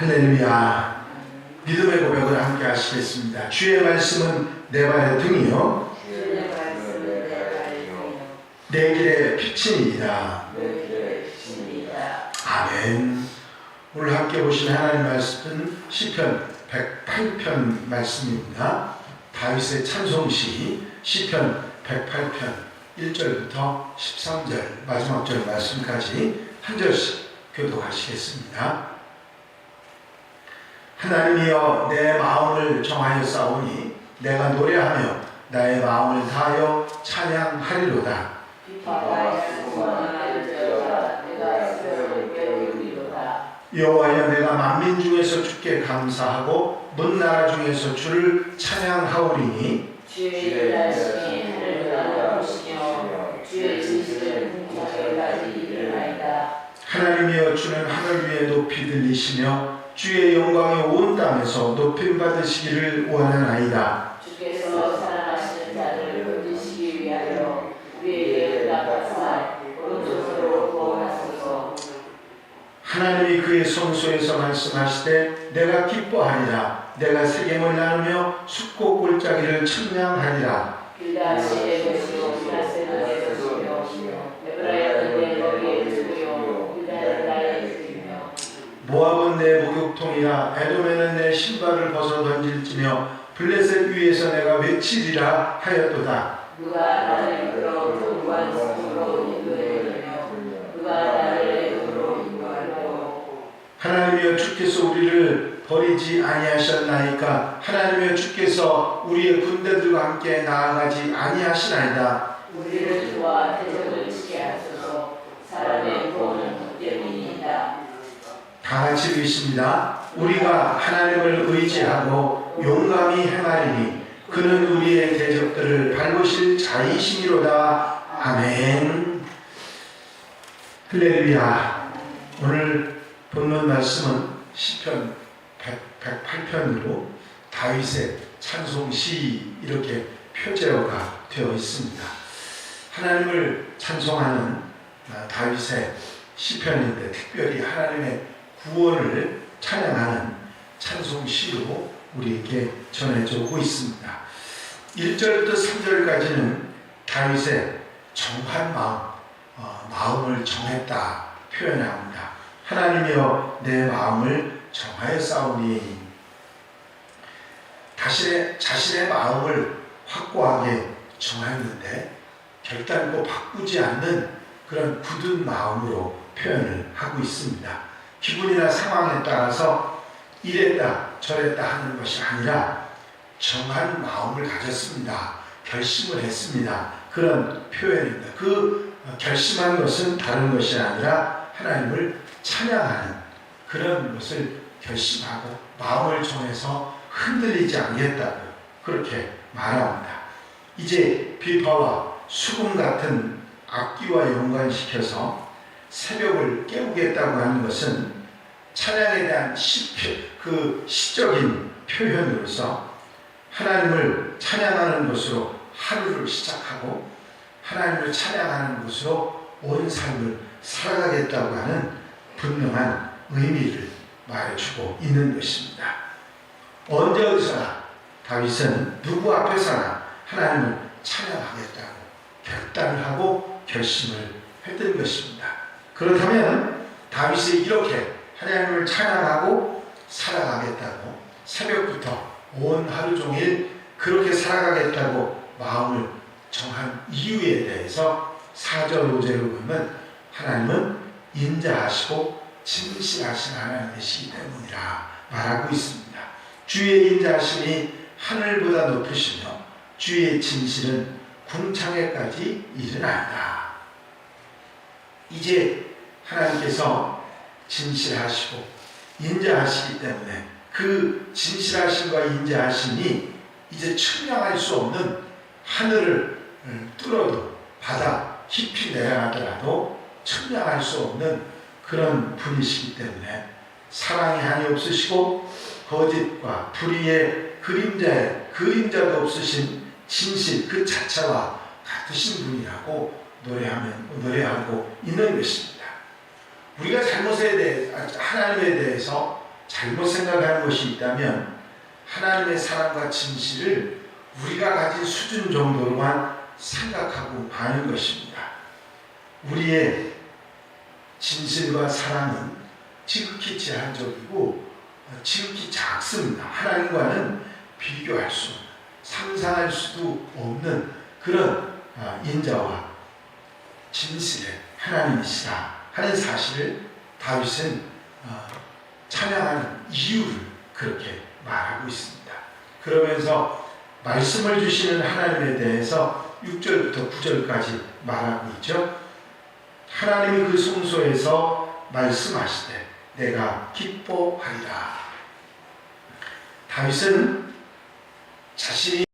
할렐루야. 믿음의 고백을 함께 하시겠습니다. 주의 말씀은 내 발의 등이요. 길의. 내 길의 빛입니다. 아멘. 오늘 함께 보신 하나님 말씀은 시편 108편 말씀입니다. 다윗의 찬송시 시편 108편 1절부터 13절 마지막 절 말씀까지 한 절씩 교독하시겠습니다. 하나님이여 내 마음을 정하여 싸우니 내가 노래하며 나의 마음을 다하여 찬양하리로다. 여호와여 내가 만민 중에서 주께 감사하고 먼 나라 중에서 주를 찬양하오리니 주의. 하나님이여 주는 하늘 위에 높이 들리시며 주의 영광이 온 땅에서 높임 받으시기를 원하나이다. 주께서 사랑하시는 자를 건지시기 위하여 우리에게 나가사 오른쪽으로 구원하소서. 하나님이 그의 성소에서 말씀하시되 내가 기뻐하리라 내가 세겜을 나누며 숫고 골짜기를 청량하리라 빌다시의 것이요 빌다세는 내 것이며 에브라야는 내 머리에 두며 빌다는 나의 주이며 모압은 내 목욕통이라 에돔에는 내 신발을 벗어 던질지며 블레셋 위에서 내가 외치리라 하였도다. 누가 나를 이끌어 통관 성으로 인도하며 누가 나를 애굽으로 인도하려 하나님이여 주께서 우리를 버리지 아니하셨나이까? 하나님이여 주께서 우리의 군대들과 함께 나아가지 아니하시나이다. 우리를 도와 대적을 치게 하소서. 사람의 구원은 헛되이니이다 다 같이 읽습니다. 우리가 하나님을 의지하고 용감히 행하리니 그는 우리의 대적들을 밟으실 자이시니로다. 아멘. 할렐루야. 오늘 본문 말씀은 시편 108편으로 다윗의 찬송 시 이렇게 표제어가 되어 있습니다. 하나님을 찬송하는 아, 다윗의 시편인데 특별히 하나님의 구원을 찬양하는 찬송시로 우리에게 전해져 오고 있습니다. 1절부터 3절까지는 다윗의 정한 마음, 어, 마음을 정했다 표현합니다. 하나님이여 내 마음을 정하여 싸우니 자신의, 자신의 마음을 확고하게 정했는데 결단코 바꾸지 않는 그런 굳은 마음으로 표현을 하고 있습니다. 기분이나 상황에 따라서 이랬다 저랬다 하는 것이 아니라 정한 마음을 가졌습니다. 결심을 했습니다. 그런 표현입니다. 그 결심한 것은 다른 것이 아니라 하나님을 찬양하는 그런 것을 결심하고 마음을 정해서 흔들리지 않겠다고 그렇게 말합니다. 이제 비파와 수금 같은 악기와 연관시켜서 새벽을 깨우겠다고 하는 것은 찬양에 대한 시, 그 시적인 표현으로서 하나님을 찬양하는 것으로 하루를 시작하고 하나님을 찬양하는 것으로 온 삶을 살아가겠다고 하는 분명한 의미를 말해주고 있는 것입니다. 언제 어디서나 다윗은 누구 앞에서나 하나님을 찬양하겠다고 결단을 하고 결심을 했던 것입니다. 그렇다면 다윗이 이렇게 하나님을 찬양하고 살아가겠다고 새벽부터 온 하루 종일 그렇게 살아가겠다고 마음을 정한 이유에 대해서 4절 5절을 보면 하나님은 인자하시고 진실하신 하나님이시기 때문이라 말하고 있습니다. 주의 인자하심이 하늘보다 높으시며 주의 진실은 궁창에까지 이르나이다. 이제 하나님께서 진실하시고 인자하시기 때문에 그 진실하심과 인자하심이 이제 측량할 수 없는 하늘을 뚫어도 바다 깊이 내려가더라도 측량할 수 없는 그런 분이시기 때문에 사랑이 한이 없으시고 거짓과 불의의 그림자의 그림자도 없으신 진실 그 자체와 같으신 분이라고 노래하면 노래하고 있는 것입니다. 우리가 잘못에 대해 하나님에 대해서 잘못 생각하는 것이 있다면 하나님의 사랑과 진실을 우리가 가진 수준 정도로만 생각하고 마는 것입니다. 우리의 진실과 사랑은 지극히 제한적이고 어, 지극히 작습니다. 하나님과는 비교할 수, 상상할 수도 없는 그런 아, 인자와 진실의 하나님이시다 하는 사실을 다윗은 어, 찬양하는 이유를 그렇게 말하고 있습니다. 그러면서 말씀을 주시는 하나님에 대해서 6절부터 9절까지 말하고 있죠. 하나님이 그 성소에서 말씀하시되 내가 기뻐하리라. 다윗은 자신이